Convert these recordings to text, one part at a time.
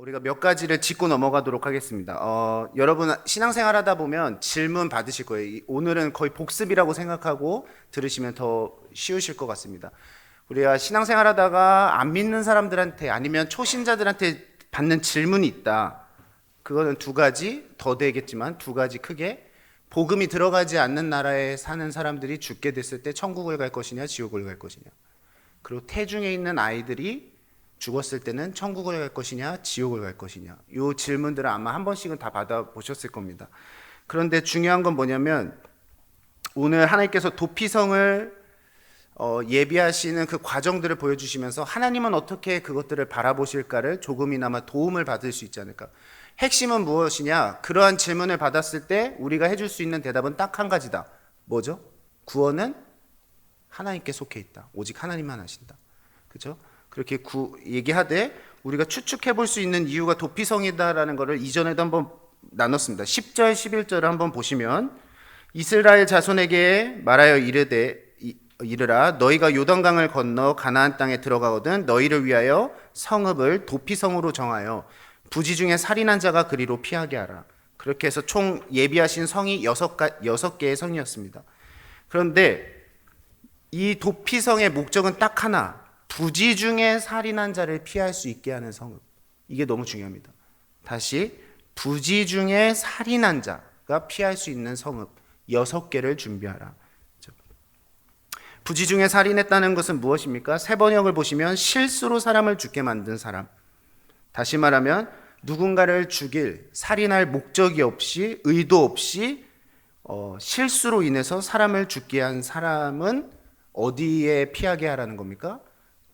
우리가 몇 가지를 짚고 넘어가도록 하겠습니다. 어, 여러분 신앙생활 하다 보면 질문 받으실 거예요. 이- 오늘은 거의 복습이라고 생각하고 들으시면 더 쉬우실 것 같습니다. 우리가 신앙생활 하다가 안 믿는 사람들한테 아니면 초신자들한테 받는 질문이 있다. 그거는 두 가지 더 되겠지만 두 가지 크게 복음이 들어가지 않는 나라에 사는 사람들이 죽게 됐을 때 천국을 갈 것이냐 지옥을 갈 것이냐. 그리고 태중에 있는 아이들이 죽었을 때는 천국을 갈 것이냐 지옥을 갈 것이냐 이 질문들을 아마 한 번씩은 다 받아 보셨을 겁니다. 그런데 중요한 건 뭐냐면 오늘 하나님께서 도피성을 어, 예비하시는 그 과정들을 보여주시면서 하나님은 어떻게 그것들을 바라보실까를 조금이나마 도움을 받을 수 있지 않을까. 핵심은 무엇이냐? 그러한 질문을 받았을 때 우리가 해줄 수 있는 대답은 딱 한 가지다. 뭐죠? 구원은 하나님께 속해 있다. 오직 하나님만 하신다. 그렇죠? 그렇게 구, 얘기하되 우리가 추측해 볼 수 있는 이유가 도피성이다라는 것을 이전에도 한번 나눴습니다. 10절, 11절을 한번 보시면 이스라엘 자손에게 말하여 이르되 이- 이르라 너희가 요단강을 건너 가나안 땅에 들어가거든 너희를 위하여 성읍을 도피성으로 정하여 부지 중에 살인한 자가 그리로 피하게 하라. 그렇게 해서 총 예비하신 성이 여섯 가 여섯 개의 성이었습니다. 그런데 이 도피성의 목적은 딱 하나. 부지 중에 살인한 자를 피할 수 있게 하는 성읍. 이게 너무 중요합니다. 다시 부지 중에 살인한 자가 피할 수 있는 성읍 여섯 개를 준비하라. 부지 중에 살인했다는 것은 무엇입니까? 세 번역을 보시면 실수로 사람을 죽게 만든 사람. 다시 말하면 누군가를 죽일 살인할 목적이 없이 의도 없이 어, 실수로 인해서 사람을 죽게 한 사람은 어디에 피하게 하라는 겁니까?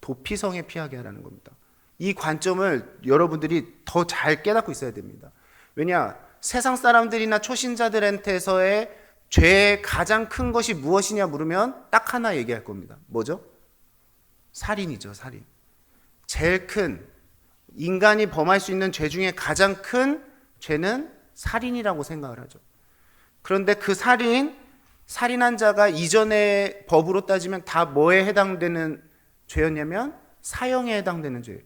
도피성에 피하게 하라는 겁니다. 이 관점을 여러분들이 더 잘 깨닫고 있어야 됩니다. 왜냐? 세상 사람들이나 초신자들한테서의 죄의 가장 큰 것이 무엇이냐 물으면 딱 하나 얘기할 겁니다. 뭐죠? 살인이죠, 살인. 제일 큰 인간이 범할 수 있는 죄 중에 가장 큰 죄는 살인이라고 생각을 하죠. 그런데 그 살인, 살인한 자가 이전의 법으로 따지면 다 뭐에 해당되는 죄였냐면 사형에 해당되는 죄예요.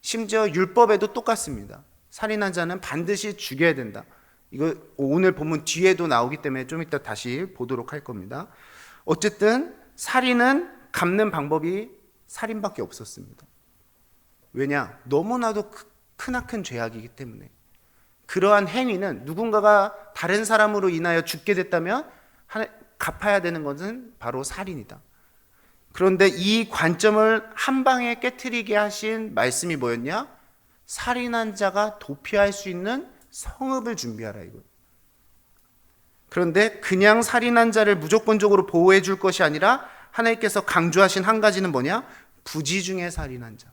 심지어 율법에도 똑같습니다. 살인한 자는 반드시 죽여야 된다. 이거 오늘 본문 뒤에도 나오기 때문에 좀 이따 다시 보도록 할 겁니다. 어쨌든 살인은 갚는 방법이 살인밖에 없었습니다. 왜냐? 너무나도 크- 크나큰 죄악이기 때문에. 그러한 행위는 누군가가 다른 사람으로 인하여 죽게 됐다면 갚아야 되는 것은 바로 살인이다. 그런데 이 관점을 한 방에 깨뜨리게 하신 말씀이 뭐였냐? 살인한 자가 도피할 수 있는 성읍을 준비하라 이거. 그런데 그냥 살인한 자를 무조건적으로 보호해 줄 것이 아니라 하나님께서 강조하신 한 가지는 뭐냐? 부지 중에 살인한 자.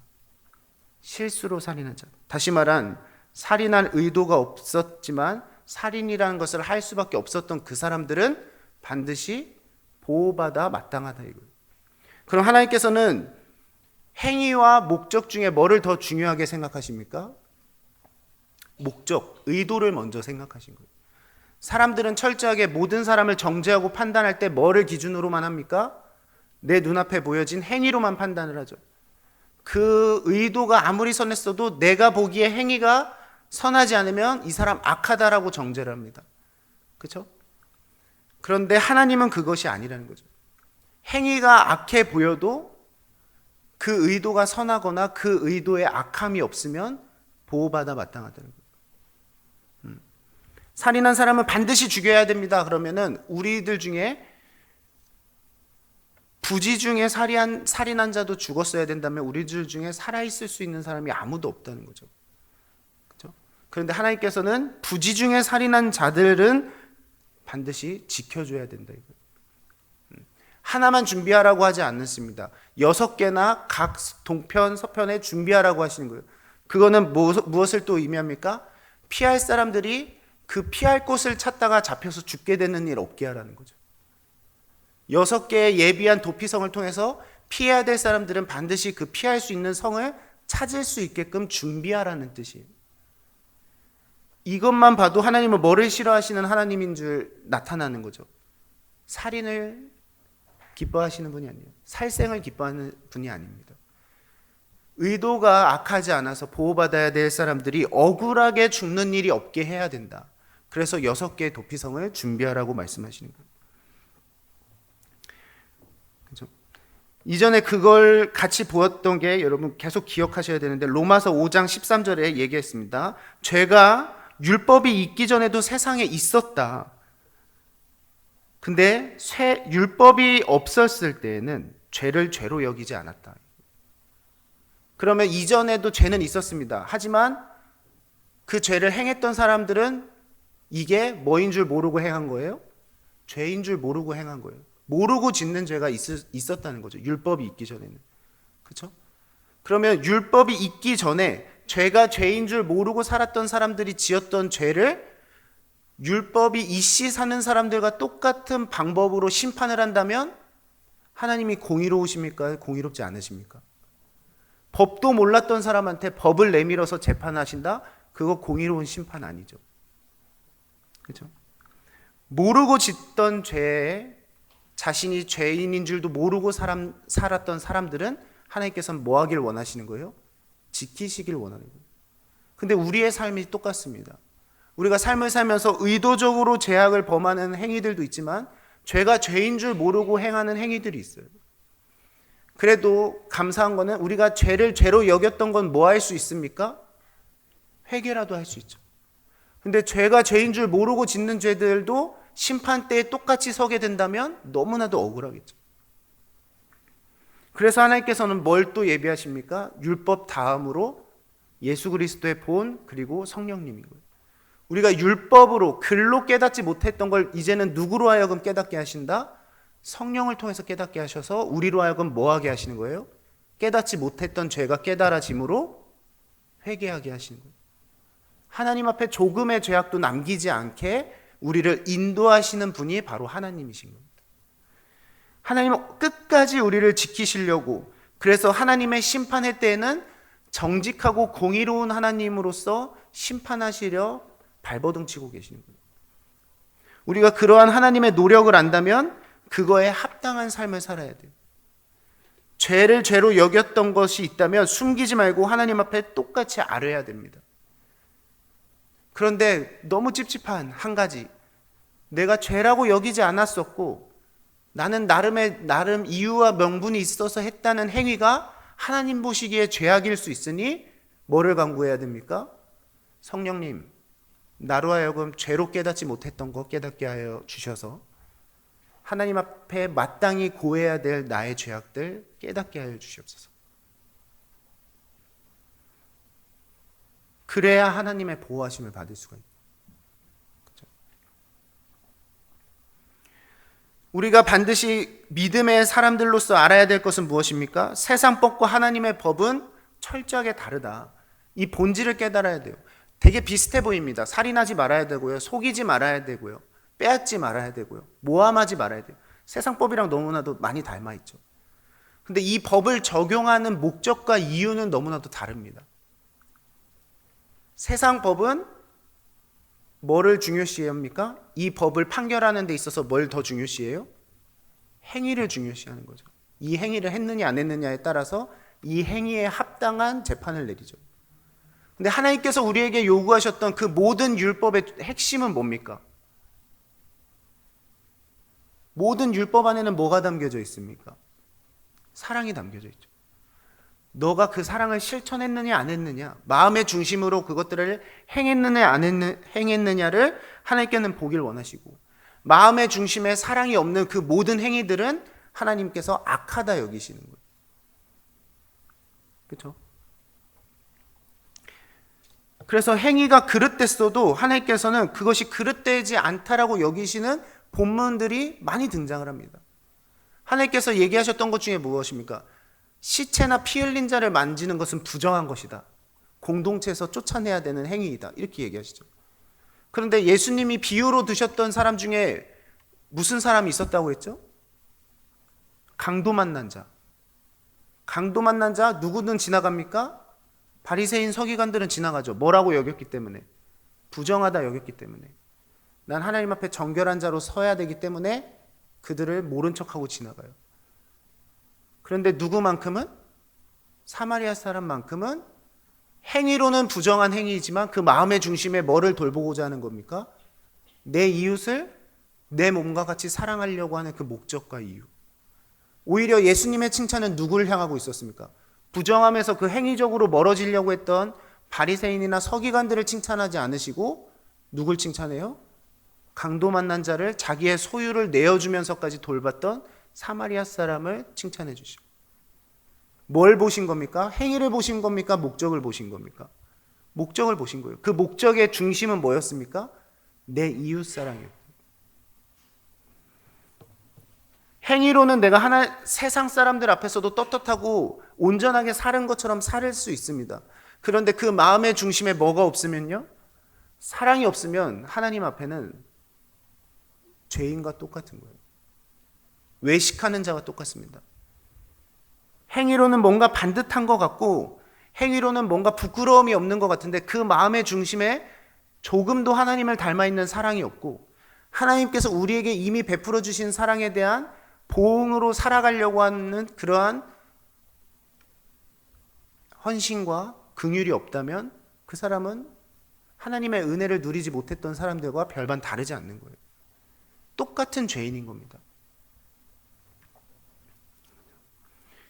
실수로 살인한 자. 다시 말한 살인할 의도가 없었지만 살인이라는 것을 할 수밖에 없었던 그 사람들은 반드시 보호받아 마땅하다 이거. 그럼 하나님께서는 행위와 목적 중에 뭐를 더 중요하게 생각하십니까? 목적, 의도를 먼저 생각하신 거예요. 사람들은 철저하게 모든 사람을 정죄하고 판단할 때 뭐를 기준으로만 합니까? 내 눈앞에 보여진 행위로만 판단을 하죠. 그 의도가 아무리 선했어도 내가 보기에 행위가 선하지 않으면 이 사람 악하다라고 정죄를 합니다. 그렇죠? 그런데 하나님은 그것이 아니라는 거죠. 행위가 악해 보여도 그 의도가 선하거나 그 의도에 악함이 없으면 보호받아 마땅하다는 거예요. 음. 살인한 사람은 반드시 죽여야 됩니다. 그러면은 우리들 중에 부지 중에 살인한, 살인한 자도 죽었어야 된다면 우리들 중에 살아 있을 수 있는 사람이 아무도 없다는 거죠. 그렇죠? 그런데 하나님께서는 부지 중에 살인한 자들은 반드시 지켜줘야 된다. 이거. 음. 하나만 준비하라고 하지 않습니다. 여섯 개나 각 동편, 서편에 준비하라고 하시는 거예요. 그거는 무엇- 무엇을 또 의미합니까? 피할 사람들이 그 피할 곳을 찾다가 잡혀서 죽게 되는 일 없게 하라는 거죠. 여섯 개의 예비한 도피성을 통해서 피해야 될 사람들은 반드시 그 피할 수 있는 성을 찾을 수 있게끔 준비하라는 뜻이에요. 이것만 봐도 하나님은 뭐를 싫어하시는 하나님인 줄 나타나는 거죠. 살인을 기뻐하시는 분이 아니에요. 살생을 기뻐하는 분이 아닙니다. 의도가 악하지 않아서 보호받아야 될 사람들이 억울하게 죽는 일이 없게 해야 된다. 그래서 여섯 개의 도피성을 준비하라고 말씀하시는 거예요. 그죠? 이전에 그걸 같이 보았던 게 여러분 계속 기억하셔야 되는데 로마서 5장 13절에 얘기했습니다. 죄가 율법이 있기 전에도 세상에 있었다. 근데 쇠, 율법이 없었을 때에는 죄를 죄로 여기지 않았다. 그러면 이전에도 죄는 있었습니다. 하지만 그 죄를 행했던 사람들은 이게 뭐인 줄 모르고 행한 거예요? 죄인 줄 모르고 행한 거예요. 모르고 짓는 죄가 있, 있었다는 거죠. 율법이 있기 전에는. 그렇죠? 그러면 율법이 있기 전에 죄가 죄인 줄 모르고 살았던 사람들이 지었던 죄를 율법이 이 씨 사는 사람들과 똑같은 방법으로 심판을 한다면 하나님이 공의로우십니까? 공의롭지 않으십니까? 법도 몰랐던 사람한테 법을 내밀어서 재판하신다? 그거 공의로운 심판 아니죠. 그죠? 모르고 짓던 죄에 자신이 죄인인 줄도 모르고 사람, 살았던 사람들은 하나님께서는 뭐 하길 원하시는 거예요? 지키시길 원하는 거예요. 근데 우리의 삶이 똑같습니다. 우리가 삶을 살면서 의도적으로 죄악을 범하는 행위들도 있지만 죄가 죄인 줄 모르고 행하는 행위들이 있어요. 그래도 감사한 거는 우리가 죄를 죄로 여겼던 건 뭐 할 수 있습니까? 회개라도 할 수 있죠. 근데 죄가 죄인 줄 모르고 짓는 죄들도 심판 때에 똑같이 서게 된다면 너무나도 억울하겠죠. 그래서 하나님께서는 뭘 또 예비하십니까? 율법 다음으로 예수 그리스도의 본 그리고 성령님인 거예요. 우리가 율법으로 글로 깨닫지 못했던 걸 이제는 누구로 하여금 깨닫게 하신다? 성령을 통해서 깨닫게 하셔서 우리로 하여금 뭐 하게 하시는 거예요? 깨닫지 못했던 죄가 깨달아짐으로 회개하게 하시는 거예요. 하나님 앞에 조금의 죄악도 남기지 않게 우리를 인도하시는 분이 바로 하나님이신 겁니다. 하나님은 끝까지 우리를 지키시려고 그래서 하나님의 심판의 때에는 정직하고 공의로운 하나님으로서 심판하시려 발버둥 치고 계시는 거예요. 우리가 그러한 하나님의 노력을 안다면 그거에 합당한 삶을 살아야 돼요. 죄를 죄로 여겼던 것이 있다면 숨기지 말고 하나님 앞에 똑같이 아뢰야 됩니다. 그런데 너무 찝찝한 한 가지. 내가 죄라고 여기지 않았었고 나는 나름의 나름 이유와 명분이 있어서 했다는 행위가 하나님 보시기에 죄악일 수 있으니 뭐를 강구해야 됩니까? 성령님, 나로 하여금 죄로 깨닫지 못했던 거 깨닫게 하여 주셔서 하나님 앞에 마땅히 고해야 될 나의 죄악들 깨닫게 하여 주시옵소서. 그래야 하나님의 보호하심을 받을 수가 있다. 우리가 반드시 믿음의 사람들로서 알아야 될 것은 무엇입니까? 세상 법과 하나님의 법은 철저하게 다르다. 이 본질을 깨달아야 돼요. 되게 비슷해 보입니다. 살인하지 말아야 되고요. 속이지 말아야 되고요. 빼앗지 말아야 되고요. 모함하지 말아야 돼요. 세상 법이랑 너무나도 많이 닮아 있죠. 근데 이 법을 적용하는 목적과 이유는 너무나도 다릅니다. 세상 법은 뭐를 중요시합니까? 이 법을 판결하는 데 있어서 뭘 더 중요시해요? 행위를 중요시하는 거죠. 이 행위를 했느냐 안 했느냐에 따라서 이 행위에 합당한 재판을 내리죠. 근데 하나님께서 우리에게 요구하셨던 그 모든 율법의 핵심은 뭡니까? 모든 율법 안에는 뭐가 담겨져 있습니까? 사랑이 담겨져 있죠. 너가 그 사랑을 실천했느냐 안 했느냐, 마음의 중심으로 그것들을 행했느냐 안 했느, 행했느냐를 하나님께는 보길 원하시고, 마음의 중심에 사랑이 없는 그 모든 행위들은 하나님께서 악하다 여기시는 거예요. 그렇죠? 그래서 행위가 그릇됐어도 하나님께서는 그것이 그릇되지 않다라고 여기시는 본문들이 많이 등장을 합니다. 하나님께서 얘기하셨던 것 중에 무엇입니까? 시체나 피 흘린 자를 만지는 것은 부정한 것이다. 공동체에서 쫓아내야 되는 행위이다. 이렇게 얘기하시죠. 그런데 예수님이 비유로 드셨던 사람 중에 무슨 사람이 있었다고 했죠? 강도 만난 자. 강도 만난 자 누구든 지나갑니까? 바리새인 서기관들은 지나가죠. 뭐라고 여겼기 때문에 부정하다 여겼기 때문에 난 하나님 앞에 정결한 자로 서야 되기 때문에 그들을 모른 척하고 지나가요. 그런데 누구만큼은 사마리아 사람만큼은 행위로는 부정한 행위이지만 그 마음의 중심에 뭐를 돌보고자 하는 겁니까? 내 이웃을 내 몸과 같이 사랑하려고 하는 그 목적과 이유. 오히려 예수님의 칭찬은 누구를 향하고 있었습니까? 부정함에서 그 행위적으로 멀어지려고 했던 바리새인이나 서기관들을 칭찬하지 않으시고 누굴 칭찬해요? 강도 만난 자를 자기의 소유를 내어주면서까지 돌봤던 사마리아 사람을 칭찬해 주시고 뭘 보신 겁니까? 행위를 보신 겁니까? 목적을 보신 겁니까? 목적을 보신 거예요. 그 목적의 중심은 뭐였습니까? 내 이웃 사랑이에요. 행위로는 내가 하나 세상 사람들 앞에서도 떳떳하고 온전하게 사는 것처럼 살수 있습니다. 그런데 그 마음의 중심에 뭐가 없으면요? 사랑이 없으면 하나님 앞에는 죄인과 똑같은 거예요. 외식하는 자와 똑같습니다. 행위로는 뭔가 반듯한 것 같고 행위로는 뭔가 부끄러움이 없는 것 같은데 그 마음의 중심에 조금도 하나님을 닮아 있는 사랑이 없고 하나님께서 우리에게 이미 베풀어 주신 사랑에 대한 보응으로 살아가려고 하는 그러한 헌신과 긍휼이 없다면 그 사람은 하나님의 은혜를 누리지 못했던 사람들과 별반 다르지 않는 거예요. 똑같은 죄인인 겁니다.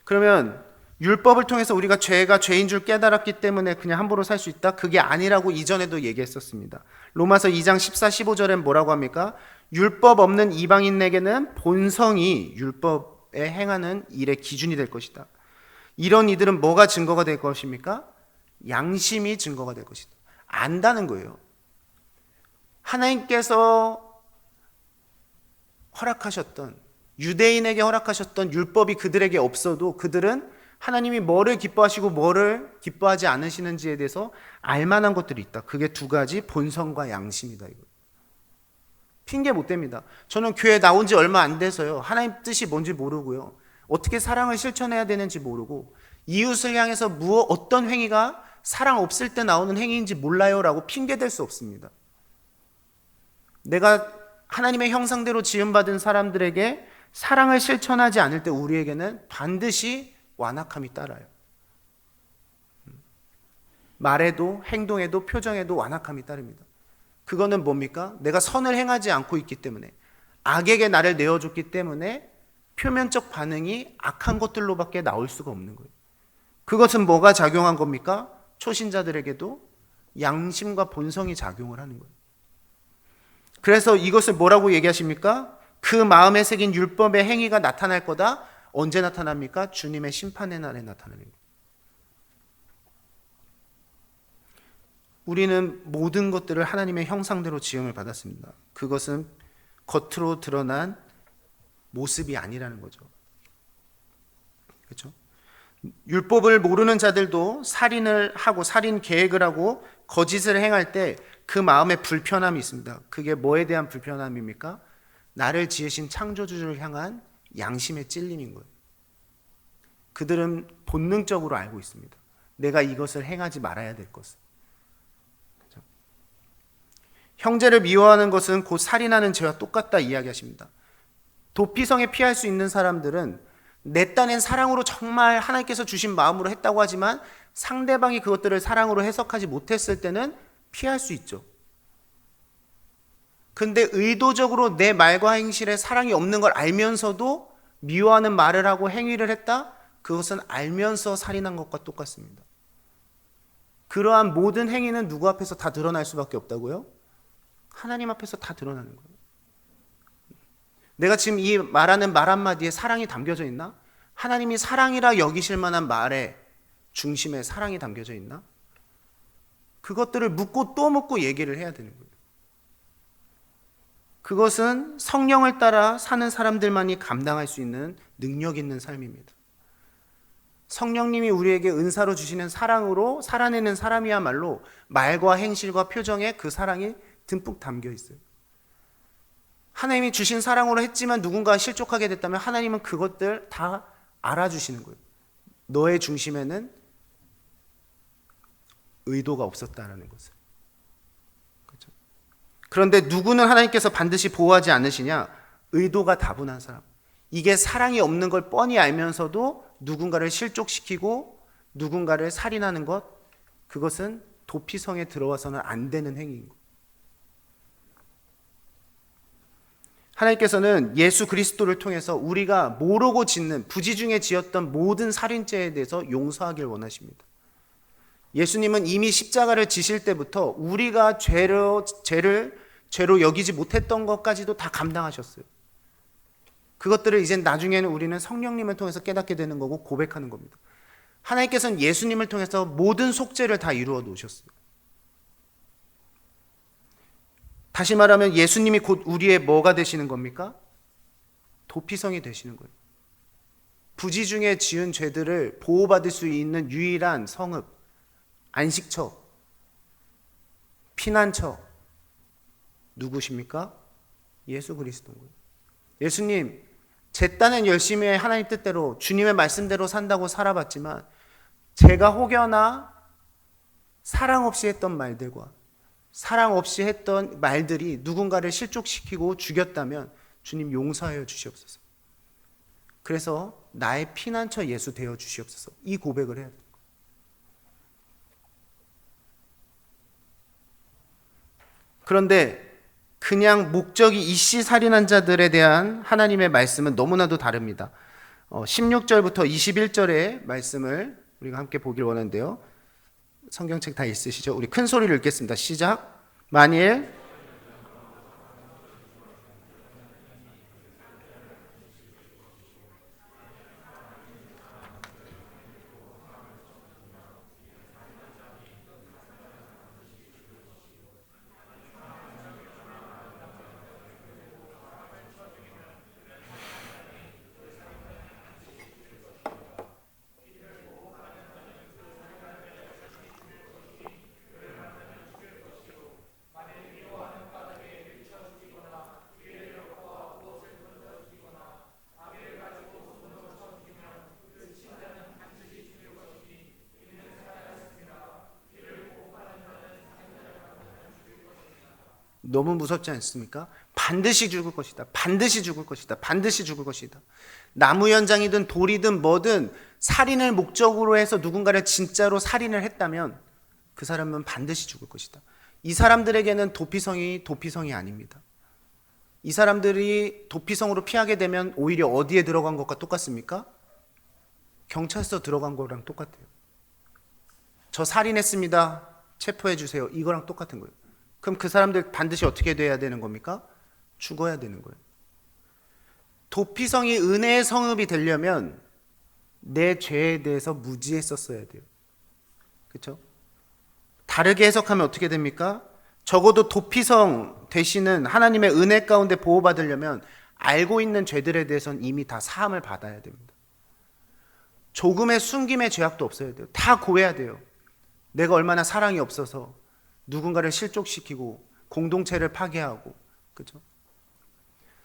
그러면 율법을 통해서 우리가 죄가 죄인 줄 깨달았기 때문에 그냥 함부로 살 수 있다? 그게 아니라고 이전에도 얘기했었습니다. 로마서 2장 14, 15절엔 뭐라고 합니까? 율법 없는 이방인에게는 본성이 율법에 행하는 일의 기준이 될 것이다. 이런 이들은 뭐가 증거가 될 것입니까? 양심이 증거가 될 것이다. 안다는 거예요. 하나님께서 허락하셨던 유대인에게 허락하셨던 율법이 그들에게 없어도 그들은 하나님이 뭐를 기뻐하시고 뭐를 기뻐하지 않으시는지에 대해서 알 만한 것들이 있다. 그게 두 가지 본성과 양심이다. 이거. 핑계 못 댑니다. 저는 교회 나온 지 얼마 안 돼서요. 하나님 뜻이 뭔지 모르고요. 어떻게 사랑을 실천해야 되는지 모르고 이웃을 향해서 무엇 어떤 행위가 사랑 없을 때 나오는 행위인지 몰라요라고 핑계 댈 수 없습니다. 내가 하나님의 형상대로 지음 받은 사람들에게 사랑을 실천하지 않을 때 우리에게는 반드시 완악함이 따라요. 말에도 행동에도 표정에도 완악함이 따릅니다. 그거는 뭡니까? 내가 선을 행하지 않고 있기 때문에 악에게 나를 내어줬기 때문에 표면적 반응이 악한 것들로밖에 나올 수가 없는 거예요. 그것은 뭐가 작용한 겁니까? 초신자들에게도 양심과 본성이 작용을 하는 거예요. 그래서 이것을 뭐라고 얘기하십니까? 그 마음에 새긴 율법의 행위가 나타날 거다. 언제 나타납니까? 주님의 심판의 날에 나타나는 거예요. 우리는 모든 것들을 하나님의 형상대로 지음을 받았습니다. 그것은 겉으로 드러난 모습이 아니라는 거죠. 그렇죠? 율법을 모르는 자들도 살인을 하고 살인 계획을 하고 거짓을 행할 때 그 마음에 불편함이 있습니다. 그게 뭐에 대한 불편함입니까? 나를 지으신 창조주를 향한 양심의 찔림인 거예요. 그들은 본능적으로 알고 있습니다. 내가 이것을 행하지 말아야 될 것을. 형제를 미워하는 것은 곧 살인하는 죄와 똑같다 이야기하십니다. 도피성에 피할 수 있는 사람들은 내 딴엔 사랑으로 정말 하나님께서 주신 마음으로 했다고 하지만 상대방이 그것들을 사랑으로 해석하지 못했을 때는 피할 수 있죠. 근데 의도적으로 내 말과 행실에 사랑이 없는 걸 알면서도 미워하는 말을 하고 행위를 했다? 그것은 알면서 살인한 것과 똑같습니다. 그러한 모든 행위는 누구 앞에서 다 드러날 수밖에 없다고요? 하나님 앞에서 다 드러나는 거예요. 내가 지금 이 말하는 말 한마디에 사랑이 담겨져 있나? 하나님이 사랑이라 여기실 만한 말에 중심에 사랑이 담겨져 있나? 그것들을 묻고 또 묻고 얘기를 해야 되는 거예요. 그것은 성령을 따라 사는 사람들만이 감당할 수 있는 능력 있는 삶입니다. 성령님이 우리에게 은사로 주시는 사랑으로 살아내는 사람이야말로 말과 행실과 표정에 그 사랑이 듬뿍 담겨 있어요. 하나님이 주신 사랑으로 했지만 누군가 실족하게 됐다면 하나님은 그것들 다 알아주시는 거예요. 너의 중심에는 의도가 없었다라는 것을. 그렇죠? 그런데 누구는 하나님께서 반드시 보호하지 않으시냐? 의도가 다분한 사람. 이게 사랑이 없는 걸 뻔히 알면서도 누군가를 실족시키고 누군가를 살인하는 것 그것은 도피성에 들어와서는 안 되는 행위인 것. 하나님께서는 예수 그리스도를 통해서 우리가 모르고 짓는 부지 중에 지었던 모든 살인죄에 대해서 용서하길 원하십니다. 예수님은 이미 십자가를 지실 때부터 우리가 죄로, 죄를 죄로 여기지 못했던 것까지도 다 감당하셨어요. 그것들을 이제 나중에는 우리는 성령님을 통해서 깨닫게 되는 거고 고백하는 겁니다. 하나님께서는 예수님을 통해서 모든 속죄를 다 이루어 놓으셨어요. 다시 말하면 예수님이 곧 우리의 뭐가 되시는 겁니까? 도피성이 되시는 거예요. 부지 중에 지은 죄들을 보호받을 수 있는 유일한 성읍, 안식처, 피난처, 누구십니까? 예수 그리스도인. 예수님, 제 딴엔 열심히 하나님 뜻대로 주님의 말씀대로 산다고 살아봤지만 제가 혹여나 사랑 없이 했던 말들과 사랑 없이 했던 말들이 누군가를 실족시키고 죽였다면 주님 용서하여 주시옵소서. 그래서 나의 피난처 예수 되어 주시옵소서. 이 고백을 해야. 그런데 그냥 목적이 이씨 살인한 자들에 대한 하나님의 말씀은 너무나도 다릅니다. 어, 16절부터 21절의 말씀을 우리가 함께 보길 원하는데요. 성경책 다 있으시죠? 우리 큰 소리를 읽겠습니다. 시작. 만일 너무 무섭지 않습니까? 반드시 죽을 것이다. 반드시 죽을 것이다. 반드시 죽을 것이다. 나무 현장이든 돌이든 뭐든 살인을 목적으로 해서 누군가를 진짜로 살인을 했다면 그 사람은 반드시 죽을 것이다. 이 사람들에게는 도피성이 도피성이 아닙니다. 이 사람들이 도피성으로 피하게 되면 오히려 어디에 들어간 것과 똑같습니까? 경찰서 들어간 거랑 똑같아요. 저 살인했습니다. 체포해 주세요. 이거랑 똑같은 거예요. 그럼 그 사람들 반드시 어떻게 돼야 되는 겁니까? 죽어야 되는 거예요. 도피성이 은혜의 성읍이 되려면 내 죄에 대해서 무지했었어야 돼요. 그렇죠? 다르게 해석하면 어떻게 됩니까? 적어도 도피성 되시는 하나님의 은혜 가운데 보호받으려면 알고 있는 죄들에 대해서는 이미 다 사함을 받아야 됩니다. 조금의 숨김의 죄악도 없어야 돼요. 다 고해야 돼요. 내가 얼마나 사랑이 없어서 누군가를 실족시키고 공동체를 파괴하고 그죠?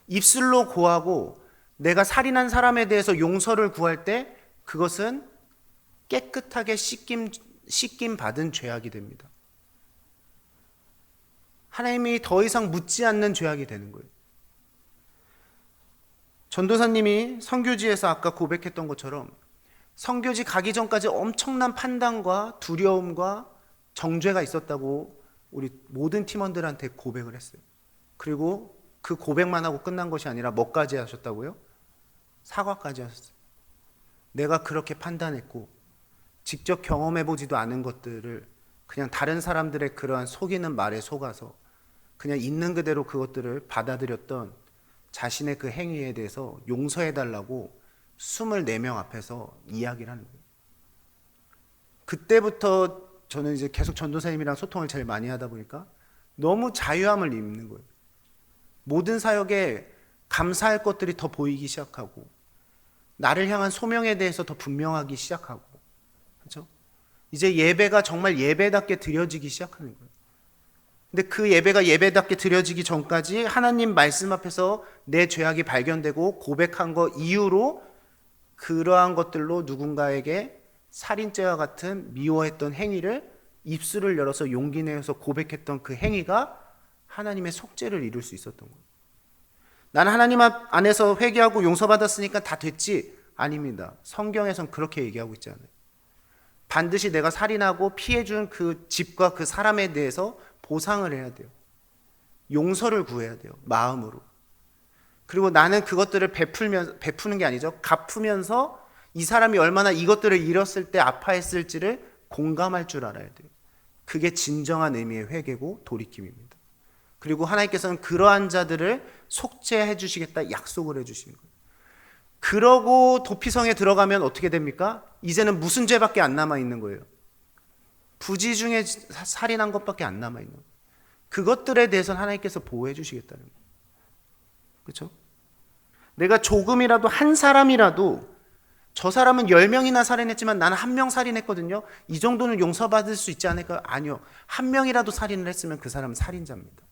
입술로 고하고 내가 살인한 사람에 대해서 용서를 구할 때 그것은 깨끗하게 씻김 씻김 받은 죄악이 됩니다. 하나님이 더 이상 묻지 않는 죄악이 되는 거예요. 전도사님이 성교지에서 아까 고백했던 것처럼 성교지 가기 전까지 엄청난 판단과 두려움과 정죄가 있었다고 우리 모든 팀원들한테 고백을 했어요. 그리고 그 고백만 하고 끝난 것이 아니라 뭐까지 하셨다고요? 사과까지 하셨어요. 내가 그렇게 판단했고 직접 경험해 보지도 않은 것들을 그냥 다른 사람들의 그러한 속이는 말에 속아서 그냥 있는 그대로 그것들을 받아들였던 자신의 그 행위에 대해서 용서해 달라고 24명 앞에서 이야기를 하는 거예요. 그때부터 저는 이제 계속 전도사님이랑 소통을 제일 많이 하다 보니까 너무 자유함을 입는 거예요. 모든 사역에 감사할 것들이 더 보이기 시작하고 나를 향한 소명에 대해서 더 분명하기 시작하고 그렇죠? 이제 예배가 정말 예배답게 드려지기 시작하는 거예요. 근데 그 예배가 예배답게 드려지기 전까지 하나님 말씀 앞에서 내 죄악이 발견되고 고백한 거 이후로 그러한 것들로 누군가에게 살인죄와 같은 미워했던 행위를 입술을 열어서 용기 내어서 고백했던 그 행위가 하나님의 속죄를 이룰 수 있었던 거예요. 나는 하나님 안에서 회개하고 용서받았으니까 다 됐지? 아닙니다. 성경에선 그렇게 얘기하고 있지 않아요. 반드시 내가 살인하고 피해준 그 집과 그 사람에 대해서 보상을 해야 돼요. 용서를 구해야 돼요. 마음으로. 그리고 나는 그것들을 베풀면 베푸는 게 아니죠. 갚으면서 이 사람이 얼마나 이것들을 잃었을 때 아파했을지를 공감할 줄 알아야 돼요. 그게 진정한 의미의 회개고 돌이킴입니다. 그리고 하나님께서는 그러한 자들을 속죄해 주시겠다 약속을 해 주시는 거예요. 그러고 도피성에 들어가면 어떻게 됩니까? 이제는 무슨 죄밖에 안 남아 있는 거예요. 부지 중에 살인한 것밖에 안 남아 있는 거예요. 그것들에 대해서는 하나님께서 보호해 주시겠다는 거예요. 그렇죠? 내가 조금이라도 한 사람이라도 저 사람은 10명이나 살인했지만 나는 한 명 살인했거든요. 이 정도는 용서받을 수 있지 않을까? 아니요. 한 명이라도 살인을 했으면 그 사람은 살인자입니다.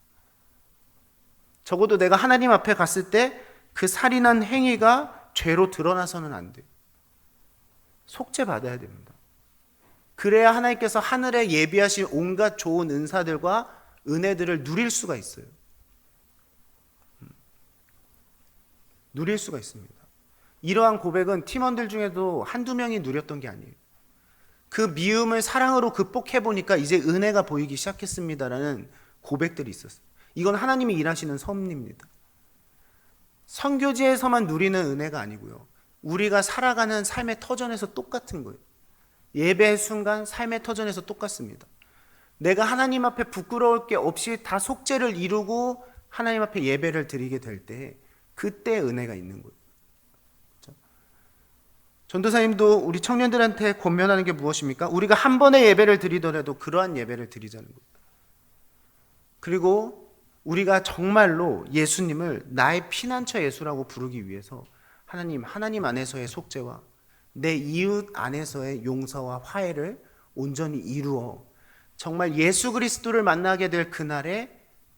적어도 내가 하나님 앞에 갔을 때 그 살인한 행위가 죄로 드러나서는 안 돼요. 속죄 받아야 됩니다. 그래야 하나님께서 하늘에 예비하신 온갖 좋은 은사들과 은혜들을 누릴 수가 있어요. 음. 누릴 수가 있습니다. 이러한 고백은 팀원들 중에도 한두 명이 누렸던 게 아니에요. 그 미움을 사랑으로 극복해 보니까 이제 은혜가 보이기 시작했습니다라는 고백들이 있었어요. 이건 하나님이 일하시는 섭리입니다. 선교지에서만 누리는 은혜가 아니고요. 우리가 살아가는 삶의 터전에서 똑같은 거예요. 예배의 순간 삶의 터전에서 똑같습니다. 내가 하나님 앞에 부끄러울 게 없이 다 속죄를 이루고 하나님 앞에 예배를 드리게 될 때 그때 은혜가 있는 거예요. 전도사님도 우리 청년들한테 권면하는 게 무엇입니까? 우리가 한 번의 예배를 드리더라도 그러한 예배를 드리자는 거예요. 그리고 우리가 정말로 예수님을 나의 피난처 예수라고 부르기 위해서 하나님, 하나님 안에서의 속죄와 내 이웃 안에서의 용서와 화해를 온전히 이루어 정말 예수 그리스도를 만나게 될 그날에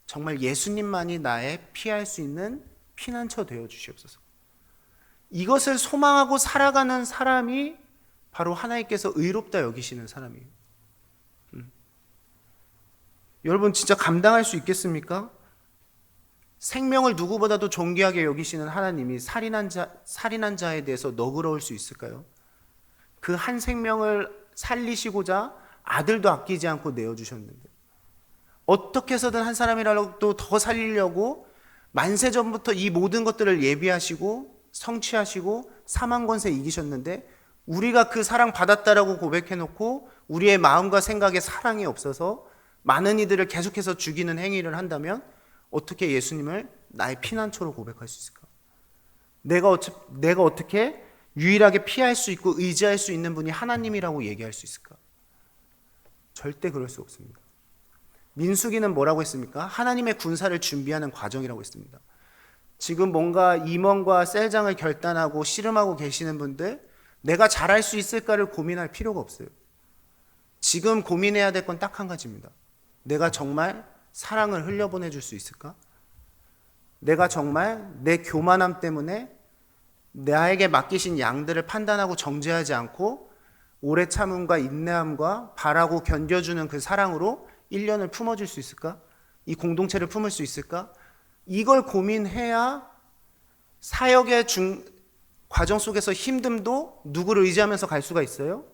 정말 예수님만이 나의 피할 수 있는 피난처 되어 주시옵소서. 이것을 소망하고 살아가는 사람이 바로 하나님께서 의롭다 여기시는 사람이에요. 여러분 진짜 감당할 수 있겠습니까? 생명을 누구보다도 존귀하게 여기시는 하나님이 살인한 자 살인한 자에 대해서 너그러울 수 있을까요? 그 한 생명을 살리시고자 아들도 아끼지 않고 내어 주셨는데 어떻게 해서든 한 사람이라도 더 살리려고 만세 전부터 이 모든 것들을 예비하시고 성취하시고 사망 권세 이기셨는데 우리가 그 사랑 받았다라고 고백해 놓고 우리의 마음과 생각에 사랑이 없어서 많은 이들을 계속해서 죽이는 행위를 한다면 어떻게 예수님을 나의 피난처로 고백할 수 있을까? 내가 어차, 내가 어떻게 유일하게 피할 수 있고 의지할 수 있는 분이 하나님이라고 얘기할 수 있을까? 절대 그럴 수 없습니다. 민수기는 뭐라고 했습니까? 하나님의 군사를 준비하는 과정이라고 했습니다. 지금 뭔가 임원과 셀장을 결단하고 씨름하고 계시는 분들, 내가 잘할 수 있을까를 고민할 필요가 없어요. 지금 고민해야 될 건 딱 한 가지입니다. 내가 정말 사랑을 흘려보내 줄 수 있을까? 내가 정말 내 교만함 때문에 나에게 맡기신 양들을 판단하고 정죄하지 않고 오래 참음과 인내함과 바라고 견뎌주는 그 사랑으로 1년을 품어줄 수 있을까? 이 공동체를 품을 수 있을까? 이걸 고민해야 사역의 중, 과정 속에서 힘듦도 누구를 의지하면서 갈 수가 있어요?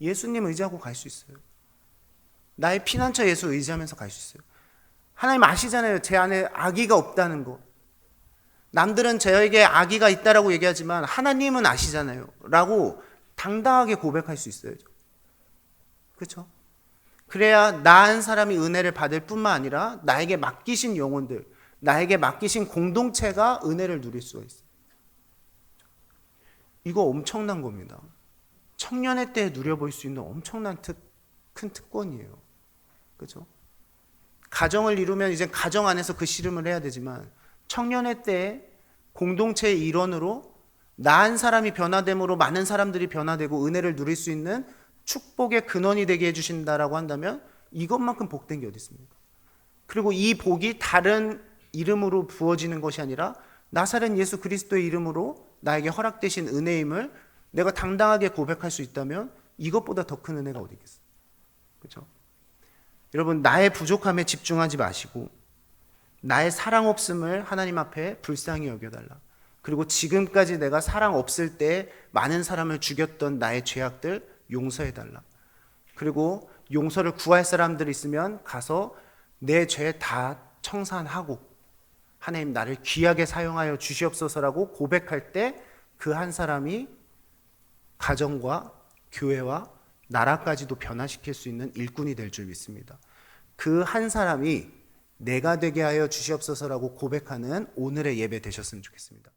예수님 의지하고 갈 수 있어요. 나의 피난처 예수 의지하면서 갈 수 있어요. 하나님 아시잖아요. 제 안에 아기가 없다는 거. 남들은 저에게 아기가 있다라고 얘기하지만 하나님은 아시잖아요. 라고 당당하게 고백할 수 있어요. 그렇죠? 그래야 나은 사람이 은혜를 받을 뿐만 아니라 나에게 맡기신 영혼들, 나에게 맡기신 공동체가 은혜를 누릴 수가 있어요. 이거 엄청난 겁니다. 청년의 때에 누려볼 수 있는 엄청난 특, 큰 특권이에요. 그렇죠? 가정을 이루면 이제 가정 안에서 그 씨름을 해야 되지만 청년의 때에 공동체의 일원으로 나은 사람이 변화됨으로 많은 사람들이 변화되고 은혜를 누릴 수 있는 축복의 근원이 되게 해주신다라고 한다면 이것만큼 복된 게 어디 있습니까? 그리고 이 복이 다른 이름으로 부어지는 것이 아니라 나사렛 예수 그리스도의 이름으로 나에게 허락되신 은혜임을 내가 당당하게 고백할 수 있다면 이것보다 더 큰 은혜가 어디 있겠어요? 그렇죠? 여러분 나의 부족함에 집중하지 마시고 나의 사랑 없음을 하나님 앞에 불쌍히 여겨달라. 그리고 지금까지 내가 사랑 없을 때 많은 사람을 죽였던 나의 죄악들 용서해 달라. 그리고 용서를 구할 사람들이 있으면 가서 내 죄 다 청산하고 하나님 나를 귀하게 사용하여 주시옵소서라고 고백할 때 그 한 사람이 가정과 교회와 나라까지도 변화시킬 수 있는 일꾼이 될 줄 믿습니다. 그 한 사람이 내가 되게 하여 주시옵소서라고 고백하는 오늘의 예배 되셨으면 좋겠습니다.